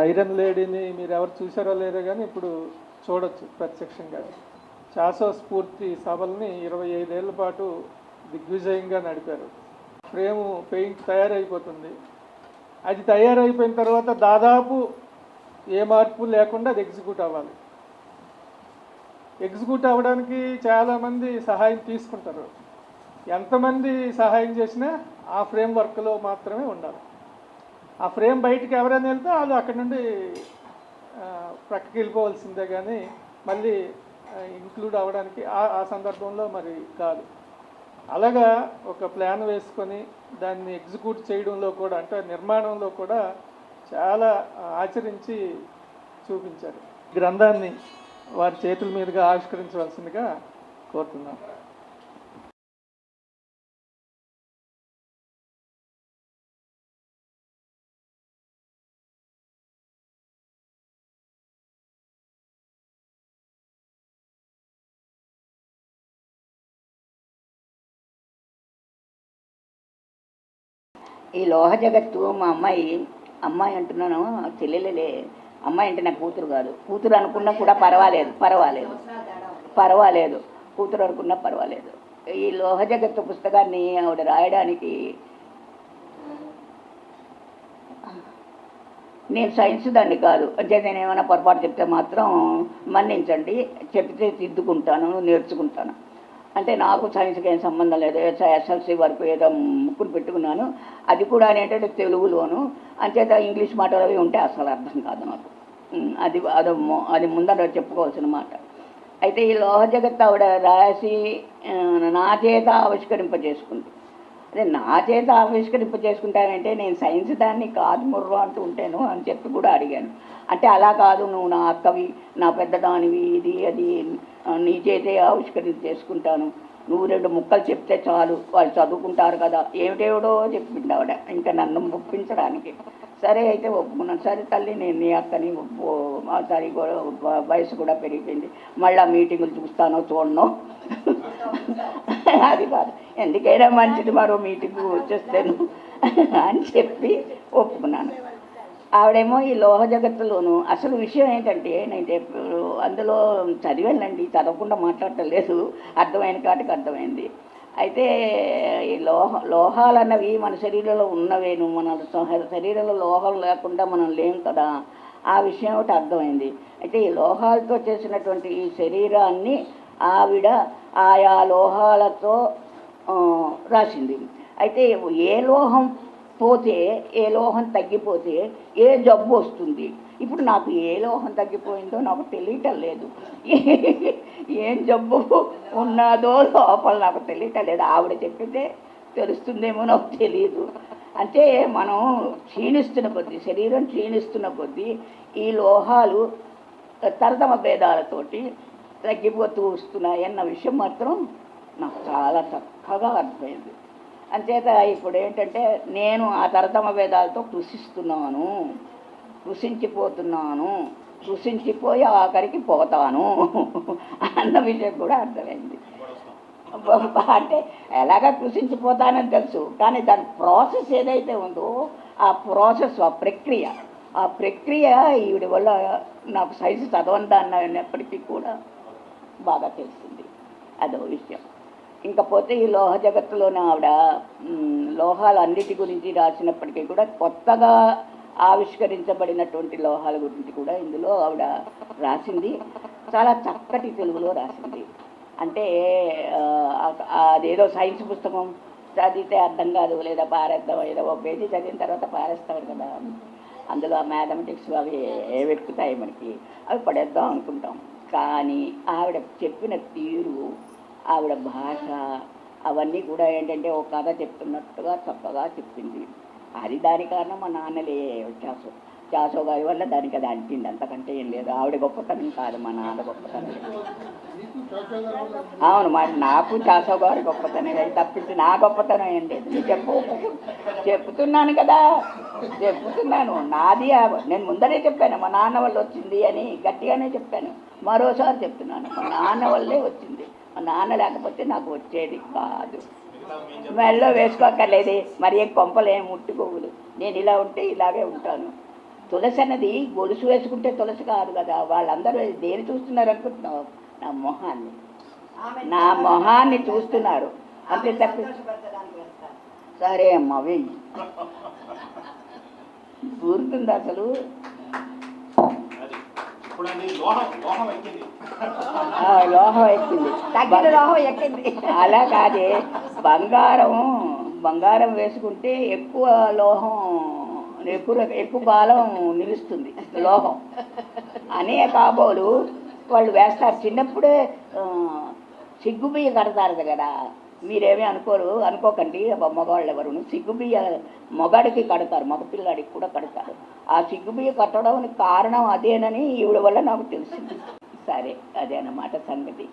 Iron లేడీని మీరు ఎవరు చూసారో లేదో కానీ ఇప్పుడు చూడొచ్చు ప్రత్యక్షంగా. చాసో స్ఫూర్తి సభల్ని ఇరవై ఐదేళ్ళ పాటు దిగ్విజయంగా నడిపారు. ఫ్రేము పెయింట్ తయారైపోతుంది. అది తయారైపోయిన తర్వాత దాదాపు ఏ మార్పు లేకుండా అది ఎగ్జిక్యూట్ అవ్వాలి. ఎగ్జిక్యూట్ అవ్వడానికి చాలామంది సహాయం తీసుకుంటారు. ఎంతమంది సహాయం చేసినా ఆ ఫ్రేమ్ వర్క్లో మాత్రమే ఉండాలి. ఆ ఫ్రేమ్ బయటికి ఎవరైనా వెళ్తే వాళ్ళు అక్కడి నుండి ప్రక్కకి వెళ్ళిపోవాల్సిందే కానీ మళ్ళీ ఇంక్లూడ్ అవ్వడానికి ఆ సందర్భంలో మరి కాదు. అలాగా ఒక ప్లాన్ వేసుకొని దాన్ని ఎగ్జిక్యూట్ చేయడంలో కూడా అంటే నిర్మాణంలో కూడా చాలా ఆచరించి చూపించారు. గ్రంథాన్ని వారి చేతుల మీదుగా ఆవిష్కరించవలసిందిగా కోరుతున్నాను ఈ లోహ జగత్తు మా అమ్మాయి అమ్మాయి అంటున్నాను చెల్లెలే అమ్మాయి అంటే నాకు కూతురు కాదు. కూతురు అనుకున్నా కూడా పర్వాలేదు పర్వాలేదు పర్వాలేదు. కూతురు అనుకున్నా పర్వాలేదు. ఈ లోహ జగత్తు పుస్తకాన్ని ఆవిడ రాయడానికి నేను సైన్స్ దాన్ని కాదు. అంటే నేను ఏమైనా పొరపాటు చెప్తే మాత్రం మన్నించండి. చెప్తే దిద్దుకుంటాను నేర్చుకుంటాను. అంటే నాకు సైన్స్కి ఏం సంబంధం లేదు. ఎస్ఎల్సి వరకు ఏదో ముక్కును పెట్టుకున్నాను. అది కూడా ఏంటంటే తెలుగులోను. అంచేత ఇంగ్లీష్ మాటలు అవి ఉంటే అసలు అర్థం కాదు నాకు. అది అది అది ముందర చెప్పుకోవాల్సిన మాట. అయితే ఈ లోహ జగత్ ఆవిడ రాసి నా చేత ఆవిష్కరింపజేసుకుంది. అదే నా చేత ఆవిష్కరింప చేసుకుంటానంటే నేను సైన్స్ దాన్ని కాదు ముర్రు అంటూ ఉంటాను అని చెప్పి కూడా అడిగాను. అంటే అలా కాదు నువ్వు నా అక్కవి నా పెద్దదానివి ఇది అది నీచేతే ఆవిష్కరణ చేసుకుంటాను. నువ్వు రెండు ముక్కలు చెప్తే చాలు. వాళ్ళు చదువుకుంటారు కదా. ఏమిటేవిడో చెప్పింది ఆవిడ. ఇంకా నన్ను ఒప్పించడానికి. సరే అయితే ఒప్పుకున్నాను. సరే తల్లి నేను నీ అక్కని ఒప్పు కూడా వయసు కూడా పెరిగిపోయింది. మళ్ళీ మీటింగులు చూస్తానో చూడనో. అది కాదు. ఎందుకైనా మంచిది మరో మీటింగ్ వచ్చేస్తాను అని చెప్పి ఒప్పుకున్నాను. ఆవిడేమో ఈ లోహ జగత్తులోను. అసలు విషయం ఏంటంటే నేను అందులో చదివానండి చదవకుండా మాట్లాడటం లేదు. అర్థమైన కాటికి అర్థమైంది. అయితే ఈ లోహ లోహాలు అన్నవి మన శరీరంలో ఉన్నవేను మన శరీరంలో లోహం లేకుండా మనం లేం కదా. ఆ విషయం ఒకటి అర్థమైంది. అయితే ఈ లోహాలతో చేసినటువంటి ఈ శరీరాన్ని ఆవిడ ఆయా లోహాలతో రాసింది. అయితే ఏ లోహం? పోతే ఏ లోహం తగ్గిపోతే ఏ జబ్బు వస్తుంది? ఇప్పుడు నాకు ఏ లోహం తగ్గిపోయిందో నాకు తెలియటం లేదు. ఏం జబ్బు ఉన్నదో లోపల నాకు తెలియటం లేదు. ఆవిడ చెప్పితే తెలుస్తుందేమో నాకు తెలియదు అంటే మనం క్షీణిస్తున్న కొద్దీ శరీరం క్షీణిస్తున్న కొద్దీ ఈ లోహాలు తరతమ భేదాలతోటి తగ్గిపోతూ వస్తున్నాయి అన్న విషయం మాత్రం నాకు చాలా చక్కగా అర్థమైంది. అంచేత ఇప్పుడు ఏంటంటే నేను ఆ తరతమ భేదాలతో కృషిస్తున్నాను కృషించిపోతున్నాను కృషించిపోయి ఆఖరికి పోతాను అన్న విషయం కూడా అర్థమైంది. అంటే ఎలాగ కృషించిపోతానని తెలుసు కానీ దాని ప్రాసెస్ ఏదైతే ఉందో ఆ ప్రాసెస్ ఆ ప్రక్రియ ఆ ప్రక్రియ ఈవిడ వల్ల నాకు సైన్స్ చదవని దాన్ని అయినప్పటికీ కూడా బాగా తెలిసింది అదో విషయం. ఇంకపోతే ఈ లోహ జగత్తులోనే ఆవిడ లోహాలు అన్నిటి గురించి రాసినప్పటికీ కూడా కొత్తగా ఆవిష్కరించబడినటువంటి లోహాల గురించి కూడా ఇందులో ఆవిడ రాసింది. చాలా చక్కటి తెలుగులో రాసింది. అంటే అదేదో సైన్స్ పుస్తకం చదివితే అర్థం కాదు లేదా పారేద్దాం ఏదో ఒక పేజీ చదివిన తర్వాత పారేస్తాడు కదా. అందులో మ్యాథమెటిక్స్ అవి ఏవి మనకి? అవి పడేద్దాం అనుకుంటాం. కానీ ఆవిడ చెప్పిన తీరు ఆవిడ భాష అవన్నీ కూడా ఏంటంటే ఒక కథ చెప్తున్నట్టుగా చక్కగా చెప్పింది. అది దాని కారణం మా నాన్నలే చాసో చాసో గారి వల్ల దానికి అది అంటింది. అంతకంటే ఏం లేదు. ఆవిడ గొప్పతనం కాదు మా నాన్న గొప్పతనం. అవును మరి నాకు చాసో గారి గొప్పతనం అది తప్పించి నా గొప్పతనం ఏం లేదు. చెప్పు. చెప్తున్నాను కదా. చెప్తున్నాను. నాది నేను ముందరే చెప్పాను. మా నాన్న వల్ల వచ్చింది అని గట్టిగానే చెప్పాను. మరోసారి చెప్తున్నాను. మా నాన్న వల్లే వచ్చింది. మా నాన్న లేకపోతే నాకు వచ్చేది కాదు. మెల్లో వేసుకోక్కర్లేదే మరి ఏం కొంపలు ఏం ముట్టుకోవులు నేను ఇలా ఉంటే ఇలాగే ఉంటాను. తులసి అన్నది గొలుసు వేసుకుంటే తులసి కాదు కదా. వాళ్ళందరూ దేని చూస్తున్నారు అనుకుంటున్నావు? నా మొహాన్ని. నా మొహాన్ని చూస్తున్నారు. అంతే తప్ప సరే అమ్మా వెయ్యి ఊరుతుంది అసలు. లోహం ఎక్కింది. తగ్గిన లోహం ఎక్కింది. అలా కాదే. బంగారం బంగారం వేసుకుంటే ఎక్కువ లోహం ఎక్కువ ఎక్కువ కాలం నిలుస్తుంది లోహం. అనే కాబోలు వాళ్ళు వేస్తారు. చిన్నప్పుడే ఆ, సిగ్గు బియ్య కడతారు కదా. మీరేమీ అనుకోరు అనుకోకండి. మగవాళ్ళు ఎవరు సిగ్గు బియ్య మొగాడికి కడతారు మగపిల్లాడికి కూడా కడతారు. ఆ సిగ్గు బియ్య కట్టడానికి కారణం అదేనని ఈవిడ వల్ల నాకు తెలిసింది సరే అదే అన్నమాట సంగతి.